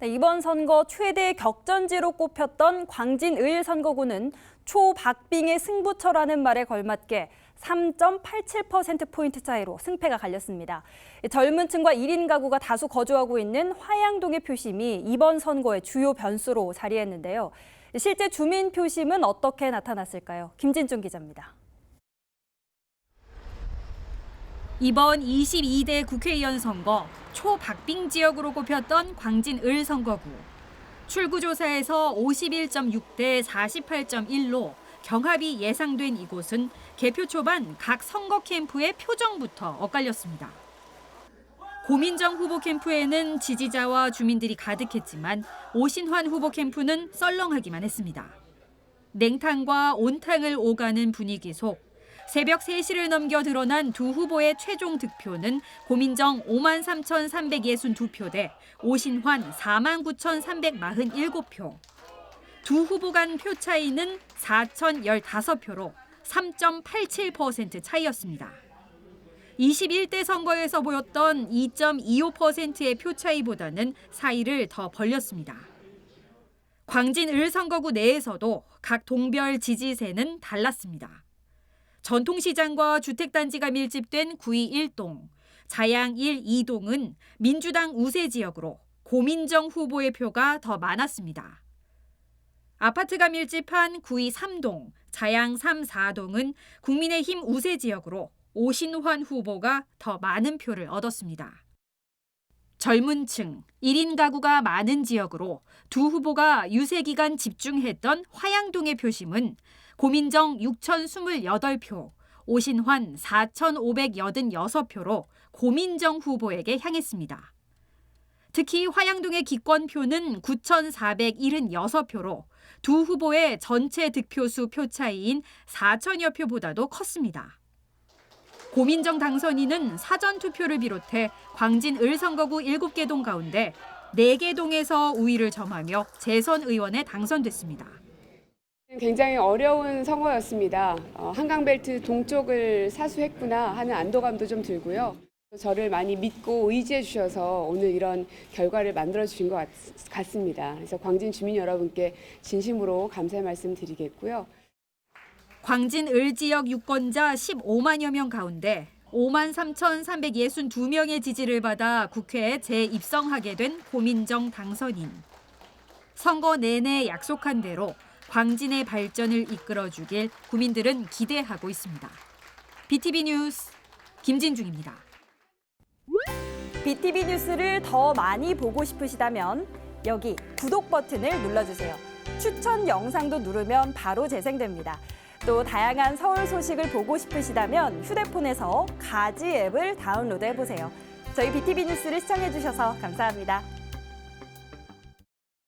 네, 이번 선거 최대 격전지로 꼽혔던 광진을 선거구는 초박빙의 승부처라는 말에 걸맞게 3.87%포인트 차이로 승패가 갈렸습니다. 젊은 층과 1인 가구가 다수 거주하고 있는 화양동의 표심이 이번 선거의 주요 변수로 자리했는데요. 실제 주민 표심은 어떻게 나타났을까요? 김진중 기자입니다. 이번 22대 국회의원 선거 초박빙 지역으로 꼽혔던 광진을 선거구. 출구조사에서 51.6대 48.1로 경합이 예상된 이곳은 개표 초반 각 선거 캠프의 표정부터 엇갈렸습니다. 고민정 후보 캠프에는 지지자와 주민들이 가득했지만 오신환 후보 캠프는 썰렁하기만 했습니다. 냉탕과 온탕을 오가는 분위기 속 새벽 3시를 넘겨 드러난 두 후보의 최종 득표는 고민정 5만 3,362표 대 오신환 4만 9,347표. 두 후보 간 표 차이는 4,015표로 3.87% 차이였습니다. 21대 선거에서 보였던 2.25%의 표 차이보다는 사이를 더 벌렸습니다. 광진 을 선거구 내에서도 각 동별 지지세는 달랐습니다. 전통시장과 주택단지가 밀집된 구이 1동, 자양 1, 2동은 민주당 우세 지역으로 고민정 후보의 표가 더 많았습니다. 아파트가 밀집한 구이 3동, 자양 3, 4동은 국민의힘 우세 지역으로 오신환 후보가 더 많은 표를 얻었습니다. 젊은 층, 1인 가구가 많은 지역으로 두 후보가 유세 기간 집중했던 화양동의 표심은 고민정 6,028표, 오신환 4,586표로 고민정 후보에게 향했습니다. 특히 화양동의 기권표는 9,476표로 두 후보의 전체 득표수 표 차이인 4천여 표보다도 컸습니다. 고민정 당선인은 사전 투표를 비롯해 광진 을 선거구 7개 동 가운데 4개 동에서 우위를 점하며 재선 의원에 당선됐습니다. 굉장히 어려운 선거였습니다. 어, 한강벨트 동쪽을 사수했구나 하는 안도감도 좀 들고요. 저를 많이 믿고 의지해 주셔서 오늘 이런 결과를 만들어 주신 것 같, 같습니다. 그래서 광진 주민 여러분께 진심으로 감사의 말씀 드리겠고요. 광진 을 지역 유권자 15만여 명 가운데 5만 3,362명의 지지를 받아 국회에 재입성하게 된 고민정 당선인. 선거 내내 약속한 대로 광진의 발전을 이끌어주길 국민들은 기대하고 있습니다. BTV 뉴스 김진중입니다. BTV 뉴스를 더 많이 보고 싶으시다면 여기 구독 버튼을 눌러주세요. 추천 영상도 누르면 바로 재생됩니다. 또 다양한 서울 소식을 보고 싶으시다면 휴대폰에서 가지 앱을 다운로드 해 보세요. 저희 BTV 뉴스를 시청해 주셔서 감사합니다.